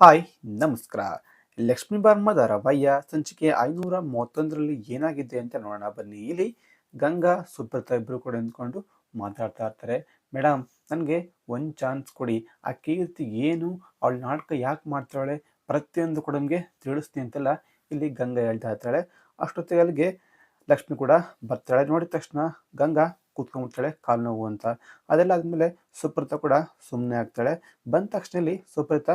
Hi, ನಮಸ್ಕಾರ. ಲಕ್ಷ್ಮೀ ಬಾರ್ಮದ ರವಯ್ಯ ಸಂಚಿಕೆ ಐನೂರ ಮೂವತ್ತೊಂದರಲ್ಲಿ ಏನಾಗಿದೆ ಅಂತ ನೋಡೋಣ. ಬನ್ನಿ. ಇಲ್ಲಿ ಗಂಗಾ, ಸುಬ್ರತ ಇಬ್ಬರು ಕೂಡ ನಿಂತ್ಕೊಂಡು ಮಾತಾಡ್ತಾ ಇರ್ತಾರೆ. ಮೇಡಮ್ ನನಗೆ ಒಂದು ಚಾನ್ಸ್ ಕೊಡಿ. ಆ ಕೀರ್ತಿ ಏನು? ಅವಳ ನಾಟಕ ಯಾಕೆ ಮಾಡ್ತಾಳೆ ಪ್ರತಿಯೊಂದು ಕೂಡ ನಮಗೆ ತಿಳಿಸ್ತೀನಿ ಅಂತೆಲ್ಲ ಇಲ್ಲಿ ಗಂಗಾ ಹೇಳ್ತಾ ಇರ್ತಾಳೆ. ಅಷ್ಟೊತ್ತಿಗೆ ಅಲ್ಲಿಗೆ ಲಕ್ಷ್ಮಿ ಕೂಡ ಬರ್ತಾಳೆ. ನೋಡಿದ ತಕ್ಷಣ ಗಂಗಾ ಕೂತ್ಕೊಂಡ್ಬಿಡ್ತಾಳೆ ಕಾಲು ನೋವು ಅಂತ. ಅದೆಲ್ಲ ಆದಮೇಲೆ ಸುಪ್ರತ ಕೂಡ ಸುಮ್ಮನೆ ಆಗ್ತಾಳೆ. ಬಂದ ತಕ್ಷಣ ಇಲ್ಲಿ ಸುಪ್ರತ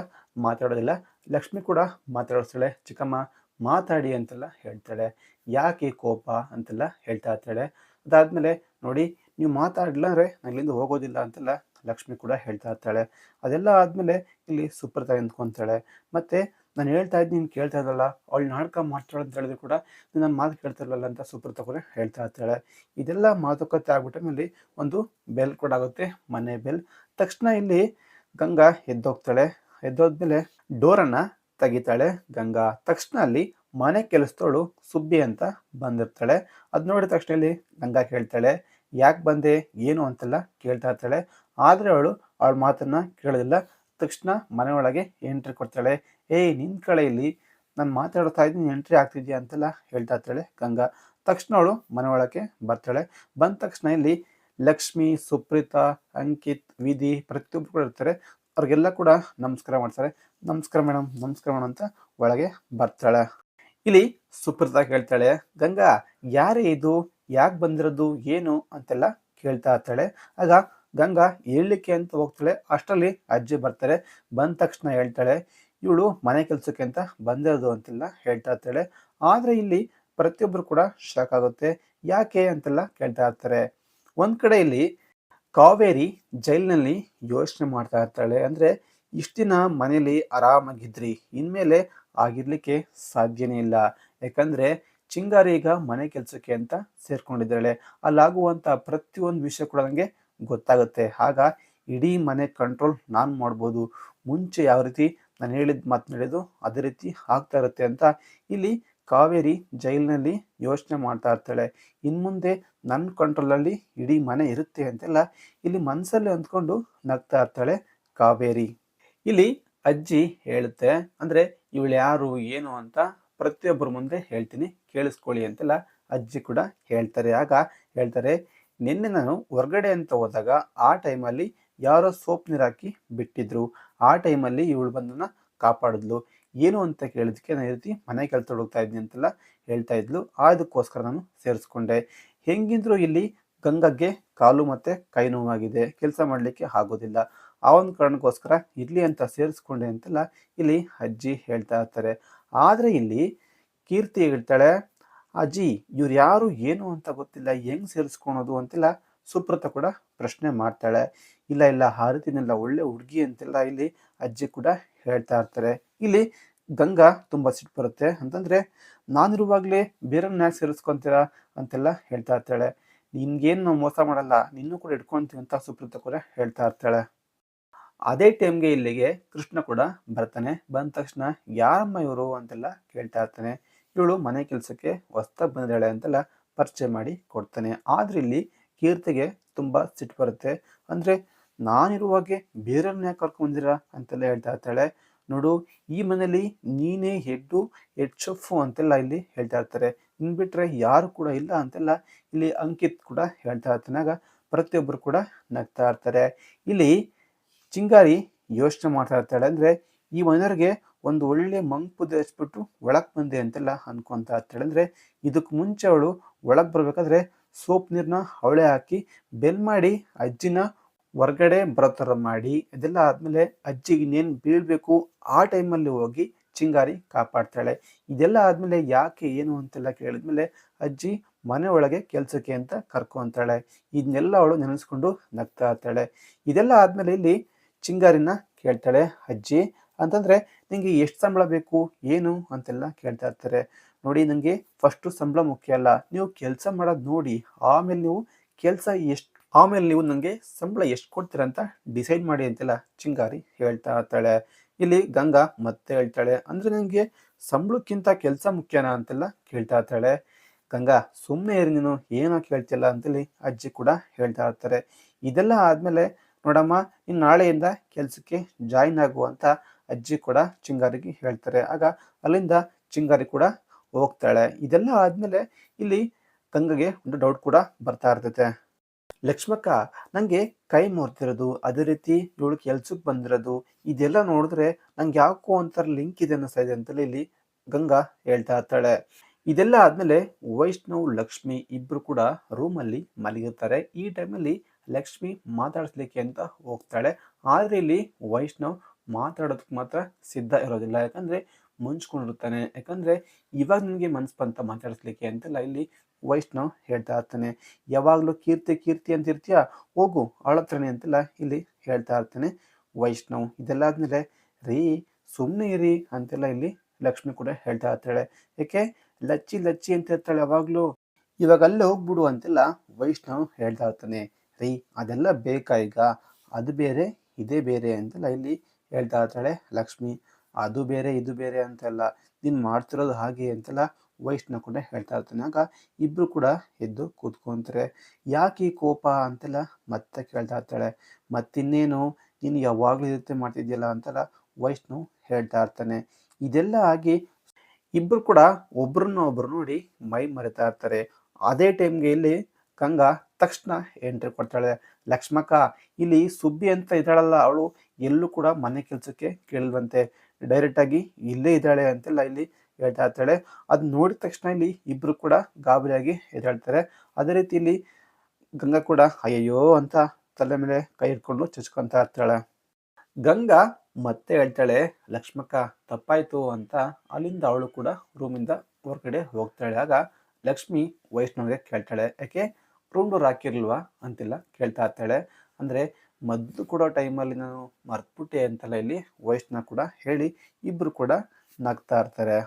ಮಾತಾಡೋದಿಲ್ಲ. ಲಕ್ಷ್ಮಿ ಕೂಡ ಮಾತಾಡಿಸ್ತಾಳೆ ಚಿಕ್ಕಮ್ಮ ಮಾತಾಡಿ ಅಂತೆಲ್ಲ ಹೇಳ್ತಾಳೆ. ಯಾಕೆ ಕೋಪ ಅಂತೆಲ್ಲ ಹೇಳ್ತಾ ಇರ್ತಾಳೆ. ಅದಾದಮೇಲೆ ನೋಡಿ, ನೀವು ಮಾತಾಡಲಿಲ್ಲ ಅಂದರೆ ಇಲ್ಲಿಂದ ಹೋಗೋದಿಲ್ಲ ಅಂತೆಲ್ಲ ಲಕ್ಷ್ಮಿ ಕೂಡ ಹೇಳ್ತಾ ಇರ್ತಾಳೆ. ಅದೆಲ್ಲ ಆದಮೇಲೆ ಇಲ್ಲಿ ಸುಪ್ರತ ಎಂದ್ಕೊತಾಳೆ ಮತ್ತು ನಾನು ಹೇಳ್ತಾ ಇದ್ದೀನಿ ನೀನು ಕೇಳ್ತಾ ಇದ್ದಲ್ಲ ಅವಳು ನಾಟಕ ಮಾಡ್ತಾಳೆ ಅಂತ ಹೇಳಿದ್ರು ಕೂಡ ನೀನು ನನ್ನ ಮಾತು ಕೇಳ್ತಾ ಇರಲ್ಲ ಅಂತ ಸುಪ್ರತ ಕೂಡ ಹೇಳ್ತಾ ಇರ್ತಾಳೆ. ಇದೆಲ್ಲ ಮಾತುಕತೆ ಆಗ್ಬಿಟ್ಟ ಮೇಲೆ ಒಂದು ಬೆಲ್ ಕೂಡ ಆಗುತ್ತೆ, ಮನೆ ಬೆಲ್. ತಕ್ಷಣ ಇಲ್ಲಿ ಗಂಗಾ ಎದ್ದೋಗ್ತಾಳೆ. ಎದ್ದೋದ್ಮೇಲೆ ಡೋರನ್ನು ತೆಗಿತಾಳೆ ಗಂಗಾ. ತಕ್ಷಣ ಅಲ್ಲಿ ಮನೆ ಕೆಲಸದವಳು ಸುಬ್ಬಿ ಅಂತ ಬಂದಿರ್ತಾಳೆ. ಅದ್ ನೋಡಿದ ತಕ್ಷಣ ಇಲ್ಲಿ ಗಂಗಾ ಕೇಳ್ತಾಳೆ, ಯಾಕೆ ಬಂದೆ? ಏನು? ಅಂತೆಲ್ಲ ಕೇಳ್ತಾ ಇರ್ತಾಳೆ. ಆದ್ರೆ ಅವಳು ಅವಳ ಮಾತನ್ನ ಕೇಳೋದಿಲ್ಲ. ತಕ್ಷಣ ಮನೆಯೊಳಗೆ ಎಂಟ್ರಿ ಕೊಡ್ತಾಳೆ. ಏಯ್ ನಿನ್ನ ಕಡೆ ಇಲ್ಲಿ. ನಾನು ಮಾತಾಡ್ತಾ ಇದ್ದೀನಿ ಎಂಟ್ರಿ ಆಗ್ತಿದ್ಯಾ? ಅಂತೆಲ್ಲ ಹೇಳ್ತಾ ಇರ್ತಾಳೆ ಗಂಗಾ. ತಕ್ಷಣ ಅವಳು ಮನೆಯೊಳಗೆ ಬರ್ತಾಳೆ. ಬಂದ ತಕ್ಷಣ ಇಲ್ಲಿ ಲಕ್ಷ್ಮಿ, ಸುಪ್ರೀತಾ, ಅಂಕಿತ್, ವಿಧಿ ಪ್ರತಿಯೊಬ್ಬರು ಇರ್ತಾರೆ. ಅವ್ರಿಗೆಲ್ಲ ಕೂಡ ನಮಸ್ಕಾರ ಮಾಡ್ತಾರೆ. ನಮಸ್ಕಾರ ಮೇಡಮ್ ನಮಸ್ಕಾರ ಮೇಡಮ್ ಅಂತ ಒಳಗೆ ಬರ್ತಾಳೆ. ಇಲ್ಲಿ ಸುಪ್ರತಾ ಕೇಳ್ತಾಳೆ ಗಂಗಾ, ಯಾರೇ ಇದು? ಯಾಕೆ ಬಂದಿರೋದು? ಏನು? ಅಂತೆಲ್ಲ ಕೇಳ್ತಾ ಇರ್ತಾಳೆ. ಆಗ ಗಂಗಾ ಹೇಳಲಿಕ್ಕೆ ಅಂತ ಹೋಗ್ತಾಳೆ. ಅಷ್ಟರಲ್ಲಿ ಅಜ್ಜಿ ಬರ್ತಾರೆ. ಬಂದ ತಕ್ಷಣ ಹೇಳ್ತಾಳೆ, ಇವಳು ಮನೆ ಕೆಲಸಕ್ಕೆ ಅಂತ ಬಂದಿರೋದು ಅಂತೆಲ್ಲ ಹೇಳ್ತಾ ಇರ್ತಾಳೆ. ಆದರೆ ಇಲ್ಲಿ ಪ್ರತಿಯೊಬ್ಬರು ಕೂಡ ಶಾಕ್ ಆಗುತ್ತೆ. ಯಾಕೆ? ಅಂತೆಲ್ಲ ಕೇಳ್ತಾ ಇರ್ತಾರೆ. ಒಂದು ಕಡೆ ಇಲ್ಲಿ ಕಾವೇರಿ ಜೈಲಿನಲ್ಲಿ ಯೋಚನೆ ಮಾಡ್ತಾ ಇರ್ತಾಳೆ. ಅಂದ್ರೆ ಇಷ್ಟಿನ ಮನೇಲಿ ಆರಾಮಾಗಿದ್ರಿ, ಇನ್ಮೇಲೆ ಆಗಿರ್ಲಿಕ್ಕೆ ಸಾಧ್ಯನೇ ಇಲ್ಲ. ಯಾಕಂದ್ರೆ ಚಿಂಗಾರಿ ಈಗ ಮನೆ ಕೆಲಸಕ್ಕೆ ಅಂತ ಸೇರ್ಕೊಂಡಿದ್ದಾಳೆ. ಅಲ್ಲಾಗುವಂಥ ಪ್ರತಿಯೊಂದು ವಿಷಯ ಕೂಡ ನನಗೆ ಗೊತ್ತಾಗುತ್ತೆ. ಆಗ ಇಡೀ ಮನೆ ಕಂಟ್ರೋಲ್ ನಾನು ಮಾಡ್ಬೋದು. ಮುಂಚೆ ಯಾವ ರೀತಿ ನಾನು ಹೇಳಿದ ಮಾತು ನಡೆದು ಅದೇ ರೀತಿ ಆಗ್ತಾ ಇರುತ್ತೆ ಅಂತ ಇಲ್ಲಿ ಕಾವೇರಿ ಜೈಲಿನಲ್ಲಿ ಯೋಚನೆ ಮಾಡ್ತಾ ಇರ್ತಾಳೆ. ಇನ್ ಮುಂದೆ ನನ್ನ ಕಂಟ್ರೋಲಲ್ಲಿ ಇಡೀ ಮನೆ ಇರುತ್ತೆ ಅಂತೆಲ್ಲ ಇಲ್ಲಿ ಮನಸ್ಸಲ್ಲಿ ಅಂದ್ಕೊಂಡು ನಗ್ತಾ ಇರ್ತಾಳೆ ಕಾವೇರಿ. ಇಲ್ಲಿ ಅಜ್ಜಿ ಹೇಳುತ್ತೆ, ಅಂದ್ರೆ ಇವಳು ಯಾರು, ಏನು ಅಂತ ಪ್ರತಿಯೊಬ್ಬರ ಮುಂದೆ ಹೇಳ್ತೀನಿ, ಕೇಳಿಸ್ಕೊಳ್ಳಿ ಅಂತೆಲ್ಲ ಅಜ್ಜಿ ಕೂಡ ಹೇಳ್ತಾರೆ. ಆಗ ಹೇಳ್ತಾರೆ, ನಿನ್ನೆ ನಾನು ಹೊರಗಡೆ ಅಂತ ಹೋದಾಗ ಆ ಟೈಮಲ್ಲಿ ಯಾರೋ ಸೋಪ್ ನೀರು ಹಾಕಿ ಬಿಟ್ಟಿದ್ರು. ಆ ಟೈಮಲ್ಲಿ ಇವಳು ಬಂದನ್ನ ಕಾಪಾಡಿದ್ಲು. ಏನು ಅಂತ ಕೇಳಿದಕ್ಕೆ ನಾನು ಈ ರೀತಿ ಮನೆ ಕೆಲಸ ಹೋಗ್ತಾ ಇದ್ದೀನಿ ಅಂತೆಲ್ಲ ಹೇಳ್ತಾ ಇದ್ಲು. ಅದಕ್ಕೋಸ್ಕರ ನಾನು ಸೇರಿಸ್ಕೊಂಡೆ. ಹೆಂಗಿದ್ರು ಇಲ್ಲಿ ಗಂಗಗ್ಗೆ ಕಾಲು ಮತ್ತೆ ಕೈ ನೋವಾಗಿದೆ. ಕೆಲಸ ಮಾಡಲಿಕ್ಕೆ ಆಗೋದಿಲ್ಲ. ಆ ಒಂದು ಕಾರಣಕ್ಕೋಸ್ಕರ ಇರಲಿ ಅಂತ ಸೇರಿಸ್ಕೊಂಡೆ ಅಂತೆಲ್ಲ ಇಲ್ಲಿ ಅಜ್ಜಿ ಹೇಳ್ತಾ ಇರ್ತಾರೆ. ಆದರೆ ಇಲ್ಲಿ ಕೀರ್ತಿ ಹೇಳ್ತಾಳೆ, ಅಜ್ಜಿ, ಇವ್ರು ಯಾರು, ಏನು ಅಂತ ಗೊತ್ತಿಲ್ಲ, ಹೆಂಗ್ ಸೇರಿಸ್ಕೊಳೋದು? ಅಂತೆಲ್ಲ ಸುಪ್ರತ ಕೂಡ ಪ್ರಶ್ನೆ ಮಾಡ್ತಾಳೆ. ಇಲ್ಲ ಇಲ್ಲ, ಹಾರತಿನೆಲ್ಲ ಒಳ್ಳೆ ಹುಡುಗಿ ಅಂತೆಲ್ಲ ಇಲ್ಲಿ ಅಜ್ಜಿ ಕೂಡ ಹೇಳ್ತಾ ಇರ್ತಾರೆ. ಇಲ್ಲಿ ಗಂಗಾ ತುಂಬಾ ಸಿಟ್ಟು ಬರುತ್ತೆ. ಅಂತಂದ್ರೆ, ನಾನಿರುವಾಗಲೇ ಬೇರೆಯವ್ರನ್ನ ಯಾಕೆ ಸೇರಿಸ್ಕೊಂತೀರಾ ಅಂತೆಲ್ಲ ಹೇಳ್ತಾ ಇರ್ತಾಳೆ. ನಿನ್ಗೇನು ನಾವು ಮೋಸ ಮಾಡಲ್ಲ, ನಿನ್ನೂ ಕೂಡ ಇಟ್ಕೊಂತೀವಿ ಅಂತ ಸುಪ್ರತ ಕೂಡ ಹೇಳ್ತಾ ಇರ್ತಾಳೆ. ಅದೇ ಟೈಮ್ಗೆ ಇಲ್ಲಿಗೆ ಕೃಷ್ಣ ಕೂಡ ಬರ್ತಾನೆ. ಬಂದ ತಕ್ಷಣ ಯಾರಮ್ಮ ಇವರು ಅಂತೆಲ್ಲ ಕೇಳ್ತಾ ಇರ್ತಾನೆ. ಇವಳು ಮನೆ ಕೆಲಸಕ್ಕೆ ಹೊಸ್ತಾಗಿ ಬಂದಿದ್ದಾಳೆ ಅಂತೆಲ್ಲ ಪರಿಚಯ ಮಾಡಿ ಕೊಡ್ತಾನೆ. ಆದ್ರೆ ಇಲ್ಲಿ ಕೀರ್ತಿಗೆ ತುಂಬ ಸಿಟ್ಟು ಬರುತ್ತೆ. ಅಂದರೆ ನಾನಿರುವಾಗೆ ಬೇರೆಯವ್ರನ್ನ ಯಾಕೆ ಕರ್ಕೊಂಡಿರಾ ಅಂತೆಲ್ಲ ಹೇಳ್ತಾ ಇರ್ತಾಳೆ. ನೋಡು, ಈ ಮನೇಲಿ ನೀನೇ ಹೆಡ್ಡು ಹೆಡ್ ಶಫು ಅಂತೆಲ್ಲ ಇಲ್ಲಿ ಹೇಳ್ತಾ ಇರ್ತಾರೆ. ಇನ್ ಬಿಟ್ರೆ ಯಾರು ಕೂಡ ಇಲ್ಲ ಅಂತೆಲ್ಲ ಇಲ್ಲಿ ಅಂಕಿತ್ ಕೂಡ ಹೇಳ್ತಾ ಇರ್ತಾನೆ. ಪ್ರತಿಯೊಬ್ಬರು ಕೂಡ ನಗ್ತಾ ಇರ್ತಾರೆ. ಇಲ್ಲಿ ಚಿಂಗಾರಿ ಯೋಚನೆ ಮಾಡ್ತಾ ಇರ್ತಾಳೆ. ಅಂದರೆ ಈ ಮನೆಯವ್ರಿಗೆ ಒಂದು ಒಳ್ಳೆ ಮಂಕು ಧರಿಸ್ಬಿಟ್ಟು ಒಳಗೆ ಬಂದೆ ಅಂತೆಲ್ಲ ಅನ್ಕೊಂತ ಇರ್ತಾಳೆ. ಅಂದರೆ ಇದಕ್ಕೆ ಮುಂಚೆ ಅವಳು ಒಳಗೆ ಬರ್ಬೇಕಾದ್ರೆ ಸೋಪ್ ನೀರನ್ನ ಅವಳೆ ಹಾಕಿ ಬೆಲ್ ಮಾಡಿ ಅಜ್ಜಿನ ಹೊರಗಡೆ ಬರೋ ಮಾಡಿ. ಇದೆಲ್ಲ ಆದಮೇಲೆ ಅಜ್ಜಿಗೆ ಇನ್ನೇನು ಬೀಳಬೇಕು ಆ ಟೈಮಲ್ಲಿ ಹೋಗಿ ಚಿಂಗಾರಿ ಕಾಪಾಡ್ತಾಳೆ. ಇದೆಲ್ಲ ಆದಮೇಲೆ ಯಾಕೆ ಏನು ಅಂತೆಲ್ಲ ಕೇಳಿದ್ಮೇಲೆ ಅಜ್ಜಿ ಮನೆ ಒಳಗೆ ಕೆಲ್ಸಕ್ಕೆ ಅಂತ ಕರ್ಕೊಂತಾಳೆ. ಇದನ್ನೆಲ್ಲ ಅವಳು ನೆನೆಸ್ಕೊಂಡು ನಗ್ತಾ ಇರ್ತಾಳೆ. ಇದೆಲ್ಲ ಆದಮೇಲೆ ಇಲ್ಲಿ ಚಿಂಗಾರಿನ ಕೇಳ್ತಾಳೆ. ಅಜ್ಜಿ ಅಂತಂದ್ರೆ ನಿಮಗೆ ಎಷ್ಟು ಸಂಬಳ ಬೇಕು, ಏನು ಅಂತೆಲ್ಲ ಕೇಳ್ತಾ ಇರ್ತಾರೆ. ನೋಡಿ ನನಗೆ ಫಸ್ಟು ಸಂಬಳ ಮುಖ್ಯ ಅಲ್ಲ. ನೀವು ಕೆಲಸ ಮಾಡೋದು ನೋಡಿ, ಆಮೇಲೆ ನೀವು ಕೆಲಸ ಎಷ್ಟು, ಆಮೇಲೆ ನೀವು ನನಗೆ ಸಂಬಳ ಎಷ್ಟು ಕೊಡ್ತೀರಾ ಅಂತ ಡಿಸೈಡ್ ಮಾಡಿ ಅಂತೆಲ್ಲ. ಚಿಂಗಾರಿ ಹೇಳ್ತಾ ಇರ್ತಾಳೆ. ಇಲ್ಲಿ ಗಂಗಾ ಮತ್ತೆ ಹೇಳ್ತಾಳೆ. ಅಂದರೆ ನನಗೆ ಸಂಬಳಕ್ಕಿಂತ ಕೆಲಸ ಮುಖ್ಯನಾ ಅಂತೆಲ್ಲ ಕೇಳ್ತಾ ಇರ್ತಾಳೆ. ಗಂಗಾ ಸುಮ್ಮನೆ ಇರಿ ನೀನು, ಏನೋ ಕೇಳ್ತಿಲ್ಲ ಅಂತೇಳಿ ಅಜ್ಜಿ ಕೂಡ ಹೇಳ್ತಾ ಇರ್ತಾರೆ. ಇದೆಲ್ಲ ಆದಮೇಲೆ ನೋಡಮ್ಮ ಇನ್ನು ನಾಳೆಯಿಂದ ಕೆಲಸಕ್ಕೆ ಜಾಯಿನ್ ಆಗು ಅಂತ ಅಜ್ಜಿ ಕೂಡ ಚಿಂಗಾರಿಗೆ ಹೇಳ್ತಾರೆ. ಆಗ ಅಲ್ಲಿಂದ ಚಿಂಗಾರಿ ಕೂಡ ಹೋಗ್ತಾಳೆ. ಇದೆಲ್ಲ ಆದ್ಮೇಲೆ ಇಲ್ಲಿ ಗಂಗಗೆ ಒಂದು ಡೌಟ್ ಕೂಡ ಬರ್ತಾ ಇರ್ತೈತೆ. ಲಕ್ಷ್ಮಕ್ಕ, ನಂಗೆ ಕೈ ಮುರ್ತಿರೋದು, ಅದೇ ರೀತಿ ಇವಳು ಕೆಲ್ಸಕ್ಕೆ ಬಂದಿರೋದು, ಇದೆಲ್ಲ ನೋಡಿದ್ರೆ ನಂಗೆ ಯಾಕೋ ಒಂಥರ ಲಿಂಕ್ ಇದೆ ಅನ್ನಿಸ್ತಾ ಇದೆ ಅಂತೇಳಿ ಇಲ್ಲಿ ಗಂಗಾ ಹೇಳ್ತಾ ಇರ್ತಾಳೆ. ಇದೆಲ್ಲ ಆದ್ಮೇಲೆ ವೈಷ್ಣವ್ ಲಕ್ಷ್ಮಿ ಇಬ್ರು ಕೂಡ ರೂಮಲ್ಲಿ ಮಲಗಿರ್ತಾರೆ. ಈ ಟೈಮಲ್ಲಿ ಲಕ್ಷ್ಮಿ ಮಾತಾಡಿಸ್ಲಿಕ್ಕೆ ಅಂತ ಹೋಗ್ತಾಳೆ. ಆದರೆ ಇಲ್ಲಿ ವೈಷ್ಣವ್ ಮಾತಾಡೋದಕ್ಕೆ ಮಾತ್ರ ಸಿದ್ಧ ಇರೋದಿಲ್ಲ. ಯಾಕಂದ್ರೆ ಮುಂಚ್ಕೊಂಡಿರ್ತಾನೆ. ಯಾಕಂದರೆ ಇವಾಗ ನಿನಗೆ ಮನಸ್ಸು ಬಂತ ಮಾತಾಡಿಸ್ಲಿಕ್ಕೆ ಅಂತೆಲ್ಲ ಇಲ್ಲಿ ವೈಷ್ಣವ್ ಹೇಳ್ತಾ ಇರ್ತಾನೆ. ಯಾವಾಗಲೂ ಕೀರ್ತಿ ಕೀರ್ತಿ ಅಂತ ಇರ್ತೀಯ? ಹೋಗು ಅಳತ್ರನೆ ಅಂತೆಲ್ಲ ಇಲ್ಲಿ ಹೇಳ್ತಾ ಇರ್ತಾನೆ ವೈಷ್ಣವ್ ಇದೆಲ್ಲ ಆದಮೇಲೆ ರೀ ಸುಮ್ಮನೆ ಇರಿ ಅಂತೆಲ್ಲ ಇಲ್ಲಿ ಲಕ್ಷ್ಮಿ ಕೂಡ ಹೇಳ್ತಾ ಇರ್ತಾಳೆ. ಯಾಕೆ? ಲಚ್ಚಿ ಲಚ್ಚಿ ಅಂತ ಇರ್ತಾಳೆ ಯಾವಾಗಲೂ. ಇವಾಗ ಅಲ್ಲೇ ಹೋಗ್ಬಿಡು ಅಂತೆಲ್ಲ ವೈಷ್ಣವ್ ಹೇಳ್ತಾ ಇರ್ತಾನೆ. ರೀ, ಅದೆಲ್ಲ ಬೇಕಾ ಈಗ? ಅದು ಬೇರೆ, ಇದೇ ಬೇರೆ ಅಂತೆಲ್ಲ ಇಲ್ಲಿ ಹೇಳ್ತಾ ಇರ್ತಾಳೆ ಲಕ್ಷ್ಮಿ. ಅದು ಬೇರೆ, ಇದು ಬೇರೆ ಅಂತೆಲ್ಲ, ನೀನು ಮಾಡ್ತಿರೋದು ಹಾಗೆ ಅಂತೆಲ್ಲ ವೈಷ್ಣವ ಕೂಡ ಹೇಳ್ತಾ ಇರ್ತಾನೆ. ಆಗ ಇಬ್ರು ಕೂಡ ಎದ್ದು ಕೂತ್ಕೊಂತಾರೆ. ಯಾಕೆ ಕೋಪ ಅಂತೆಲ್ಲ ಮತ್ತೆ ಕೇಳ್ತಾ ಇರ್ತಾಳೆ. ಮತ್ತಿನ್ನೇನು, ನೀನು ಯಾವಾಗಲೂ ಇರುತ್ತೆ ಮಾಡ್ತಿದ್ಯಲ್ಲ ಅಂತೆಲ್ಲ ವೈಷ್ಣು ಹೇಳ್ತಾ ಇರ್ತಾನೆ. ಇದೆಲ್ಲ ಆಗಿ ಇಬ್ರು ಕೂಡ ಒಬ್ರನ್ನ ಒಬ್ರು ನೋಡಿ ಮೈ ಮರೆತಾ ಇರ್ತಾರೆ. ಅದೇ ಟೈಮ್ಗೆ ಇಲ್ಲಿ ಕಂಗ ತಕ್ಷಣ ಎಂಟ್ರಿ ಕೊಡ್ತಾಳೆ. ಲಕ್ಷ್ಮಕ್ಕ, ಇಲ್ಲಿ ಸುಬ್ಬಿ ಅಂತ ಇದ್ದಾಳಲ್ಲ ಅವಳು, ಎಲ್ಲೂ ಕೂಡ ಮನೆ ಕೆಲಸಕ್ಕೆ ಕೇಳಿಲ್ವಂತೆ. ಡೈರೆಕ್ಟ್ ಆಗಿ ಇಲ್ಲೇ ಇದ್ದಾಳೆ ಅಂತೆಲ್ಲ ಇಲ್ಲಿ ಹೇಳ್ತಾ ಇರ್ತಾಳೆ ಅದು ನೋಡಿದ ತಕ್ಷಣ ಇಲ್ಲಿ ಇಬ್ರು ಕೂಡ ಗಾಬರಿಯಾಗಿ ಎದಾಡ್ತಾರೆ ಅದೇ ರೀತಿ ಇಲ್ಲಿ ಗಂಗಾ ಕೂಡ ಅಯ್ಯಯ್ಯೋ ಅಂತ ತಲೆ ಮೇಲೆ ಕೈ ಇಟ್ಕೊಂಡು ಚುಚ್ಕೊಂತ ಇರ್ತಾಳೆ. ಗಂಗಾ ಮತ್ತೆ ಹೇಳ್ತಾಳೆ, ಲಕ್ಷ್ಮಕ್ಕ, ತಪ್ಪಾಯ್ತು ಅಂತ. ಅಲ್ಲಿಂದ ಅವಳು ಕೂಡ ರೂಮಿಂದ ಹೊರಗಡೆ ಹೋಗ್ತಾಳೆ. ಆಗ ಲಕ್ಷ್ಮಿ ವೈಷ್ಣವ್ಗೆ ಕೇಳ್ತಾಳೆ, ಯಾಕೆ? ರೂಮ್ ಡೋರ್ ಹಾಕಿರ್ಲ್ವಾ? ಅಂತೆಲ್ಲ ಕೇಳ್ತಾ ಇರ್ತಾಳೆ ಅಂದ್ರೆ ಮದ್ದು ಕೊಡೋ ಟೈಮಲ್ಲಿ ನಾನು ಮರ್ತ್ಬಿಟ್ಟೆ ಅಂತೆಲ್ಲ ಇಲ್ಲಿ ವಯಸ್ಸನ್ನ ಕೂಡ ಹೇಳಿ ಇಬ್ರು ಕೂಡ ನಗ್ತಾ ಇರ್ತಾರೆ.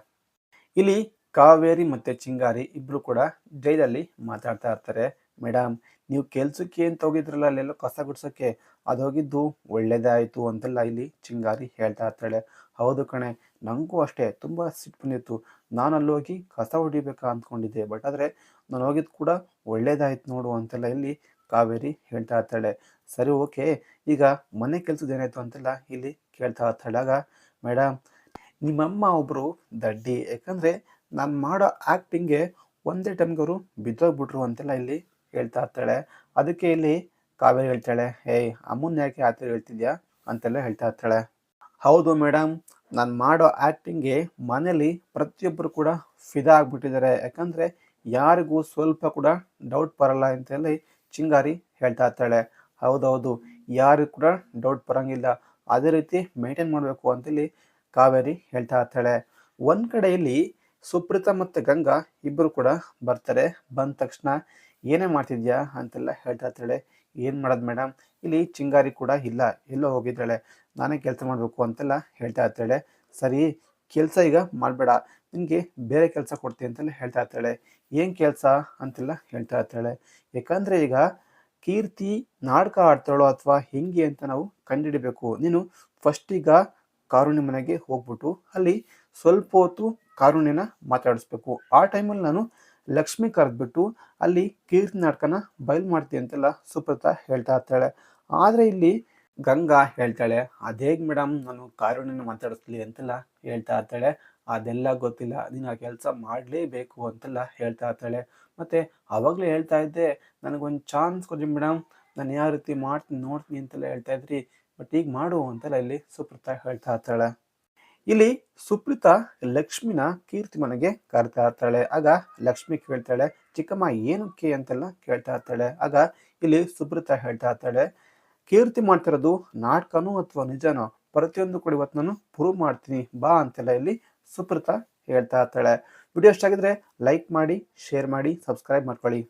ಇಲ್ಲಿ ಕಾವೇರಿ ಮತ್ತು ಚಿಂಗಾರಿ ಇಬ್ರು ಕೂಡ ಜೈಲಲ್ಲಿ ಮಾತಾಡ್ತಾ ಇರ್ತಾರೆ. ಮೇಡಮ್ ನೀವು ಕೆಲ್ಸಕ್ಕೆ ಅಂತ ಹೋಗಿದ್ರಲ್ಲ ಅಲ್ಲೆಲ್ಲ ಕಸ ಗುಡ್ಸೋಕ್ಕೆ ಅದು ಹೋಗಿದ್ದು ಒಳ್ಳೇದೇ ಆಯಿತು ಅಂತೆಲ್ಲ ಇಲ್ಲಿ ಚಿಂಗಾರಿ ಹೇಳ್ತಾ ಇರ್ತಾಳೆ. ಹೌದು ಕಣೆ ನನಗೂ ಅಷ್ಟೇ, ತುಂಬ ಸಿಟ್ಟು ಬಂದಿತ್ತು. ನಾನು ಅಲ್ಲಿ ಹೋಗಿ ಕಸ ಹೊಡಿಬೇಕಾ ಅಂದ್ಕೊಂಡಿದ್ದೆ. ಬಟ್ ಆದರೆ ನಾನು ಹೋಗಿದ್ದು ಕೂಡ ಒಳ್ಳೇದಾಯ್ತು ನೋಡು ಅಂತೆಲ್ಲ ಇಲ್ಲಿ ಕಾವೇರಿ ಹೇಳ್ತಾ ಇರ್ತಾಳೆ ಸರಿ, ಓಕೆ. ಈಗ ಮನೆ ಕೆಲ್ಸದ ಏನಾಯ್ತು ಅಂತೆಲ್ಲ ಇಲ್ಲಿ ಕೇಳ್ತಾ ಇರ್ತಾಳಾಗ ಮೇಡಮ್ ನಿಮ್ಮಮ್ಮ ಒಬ್ಬರು ದಡ್ಡಿ. ಯಾಕಂದರೆ ನಾನು ಮಾಡೋ ಆ್ಯಕ್ಟಿಂಗ್ಗೆ ಒಂದೇ ಟೈಮ್ಗೆ ಅವರು ಬಿದ್ದೋಗ್ಬಿಟ್ರು ಅಂತೆಲ್ಲ ಇಲ್ಲಿ ಹೇಳ್ತಾ ಇರ್ತಾಳೆ ಅದಕ್ಕೆ ಇಲ್ಲಿ ಕಾವೇರಿ ಹೇಳ್ತಾಳೆ, ಏಯ್, ಅಮ್ಮನ ಯಾಕೆ ಆ ಥರ ಹೇಳ್ತಿದ್ಯಾ? ಅಂತೆಲ್ಲ ಹೇಳ್ತಾ ಇರ್ತಾಳೆ ಹೌದು ಮೇಡಮ್ ನಾನು ಮಾಡೋ ಆ್ಯಕ್ಟಿಂಗ್ಗೆ ಮನೇಲಿ ಪ್ರತಿಯೊಬ್ಬರು ಕೂಡ ಫಿದಾ ಆಗಿಬಿಟ್ಟಿದ್ದಾರೆ. ಯಾಕಂದರೆ ಯಾರಿಗೂ ಸ್ವಲ್ಪ ಕೂಡ ಡೌಟ್ ಬರಲ್ಲ ಅಂತೆಲ್ಲ ಚಿಂಗಾರಿ ಹೇಳ್ತಾ ಇರ್ತಾಳೆ. ಹೌದೌದು, ಯಾರು ಕೂಡ ಡೌಟ್ ಬರಂಗಿಲ್ಲ. ಅದೇ ರೀತಿ ಮೇಂಟೈನ್ ಮಾಡಬೇಕು ಅಂತೇಳಿ ಕಾವೇರಿ ಹೇಳ್ತಾ ಇರ್ತಾಳೆ. ಒಂದ್ ಕಡೆಯಲ್ಲಿ ಸುಪ್ರೀತಾ ಮತ್ತು ಗಂಗಾ ಇಬ್ಬರು ಕೂಡ ಬರ್ತಾರೆ. ಬಂದ ತಕ್ಷಣ ಏನೇ ಮಾಡ್ತಿದ್ಯಾ ಅಂತೆಲ್ಲ ಹೇಳ್ತಾ ಇರ್ತಾಳೆ. ಏನು ಮಾಡೋದು ಮೇಡಮ್ ಇಲ್ಲಿ ಚಿಂಗಾರಿ ಕೂಡ ಇಲ್ಲ, ಎಲ್ಲೋ ಹೋಗಿದ್ದಾಳೆ. ನಾನೇ ಕೆಲಸ ಮಾಡಬೇಕು ಅಂತೆಲ್ಲ ಹೇಳ್ತಾ ಇರ್ತಾಳೆ. ಸರಿ ಕೆಲಸ ಈಗ ಮಾಡಬೇಡ, ನಿನಗೆ ಬೇರೆ ಕೆಲಸ ಕೊಡ್ತೀನಿ ಅಂತೆಲ್ಲ ಹೇಳ್ತಾ ಇರ್ತಾಳೆ. ಏನು ಕೆಲಸ ಅಂತೆಲ್ಲ ಹೇಳ್ತಾ ಇರ್ತಾಳೆ. ಯಾಕಂದರೆ ಈಗ ಕೀರ್ತಿ ನಾಟಕ ಆಡ್ತಾಳೋ ಅಥವಾ ಹೆಂಗೆ ಅಂತ ನಾವು ಕಂಡುಹಿಡಬೇಕು ನೀನು ಫಸ್ಟ್ ಈಗ ಕಾರುಣ್ಯ ಮನೆಗೆ ಹೋಗ್ಬಿಟ್ಟು ಅಲ್ಲಿ ಸ್ವಲ್ಪ ಹೊತ್ತು ಕಾರುಣ್ಯನ ಮಾತಾಡಿಸ್ಬೇಕು. ಆ ಟೈಮಲ್ಲಿ ನಾನು ಲಕ್ಷ್ಮಿ ಕರೆದ್ಬಿಟ್ಟು ಅಲ್ಲಿ ಕೀರ್ತಿ ನಾಟಕನ ಬಯಲು ಮಾಡ್ತೀನಿ ಅಂತೆಲ್ಲ ಸುಪ್ರತಾ ಹೇಳ್ತಾ ಇರ್ತಾಳೆ. ಆದರೆ ಇಲ್ಲಿ ಗಂಗಾ ಹೇಳ್ತಾಳೆ. ಅದೇಗ್ ಮೇಡಮ್ ನಾನು ಕಾರುಣ್ಯನ ಮಾತಾಡಿಸ್ಲಿ ಅಂತೆಲ್ಲ ಹೇಳ್ತಾ ಇರ್ತಾಳೆ. ಅದೆಲ್ಲ ಗೊತ್ತಿಲ್ಲ. ನೀನು ಆ ಕೆಲಸ ಮಾಡಲೇಬೇಕು ಅಂತೆಲ್ಲ ಹೇಳ್ತಾ ಇರ್ತಾಳೆ. ಮತ್ತೆ ಅವಾಗಲೇ ಹೇಳ್ತಾ ಇದ್ದೆ, ನನಗೊಂದು ಚಾನ್ಸ್ ಕೊಡಿ ಮೇಡಮ್ ನಾನು ಯಾವ ರೀತಿ ಮಾಡ್ತೀನಿ ನೋಡ್ತೀನಿ ಅಂತೆಲ್ಲ ಹೇಳ್ತಾ ಇದ್ರಿ. ಬಟ್ ಈಗ ಮಾಡು ಅಂತೆಲ್ಲ ಇಲ್ಲಿ ಸುಪ್ರತಾ ಹೇಳ್ತಾ ಇರ್ತಾಳೆ. ಇಲ್ಲಿ ಸುಪ್ರಿತಾ ಲಕ್ಷ್ಮಿನ ಕೀರ್ತಿ ಮನೆಗೆ ಕರ್ತಾ ಇರ್ತಾಳೆ. ಆಗ ಲಕ್ಷ್ಮಿ ಕೇಳ್ತಾಳೆ, ಚಿಕ್ಕಮ್ಮ, ಏನಕ್ಕೆ ಅಂತೆಲ್ಲ ಕೇಳ್ತಾ ಇರ್ತಾಳೆ. ಆಗ ಇಲ್ಲಿ ಸುಪ್ರಿತಾ ಹೇಳ್ತಾ ಇರ್ತಾಳೆ ಕೀರ್ತಿ ಮಾಡ್ತಿರೋದು ನಾಟಕನೂ ಅಥವಾ ನಿಜನೋ? ಪ್ರತಿಯೊಂದು ಕೂಡ ಇವತ್ತು ಪ್ರೂವ್ ಮಾಡ್ತೀನಿ. ಬಾ ಅಂತೆಲ್ಲ ಇಲ್ಲಿ ಸುಪ್ರತಾ ಹೇಳ್ತಾ ಇರ್ತಾಳೆ. ವಿಡಿಯೋ ಇಷ್ಟ ಆಗಿದ್ರೆ ಲೈಕ್ ಮಾಡಿ ಶೇರ್ ಮಾಡಿ ಸಬ್ಸ್ಕ್ರೈಬ್ ಮಾಡ್ಕೊಳ್ಳಿ.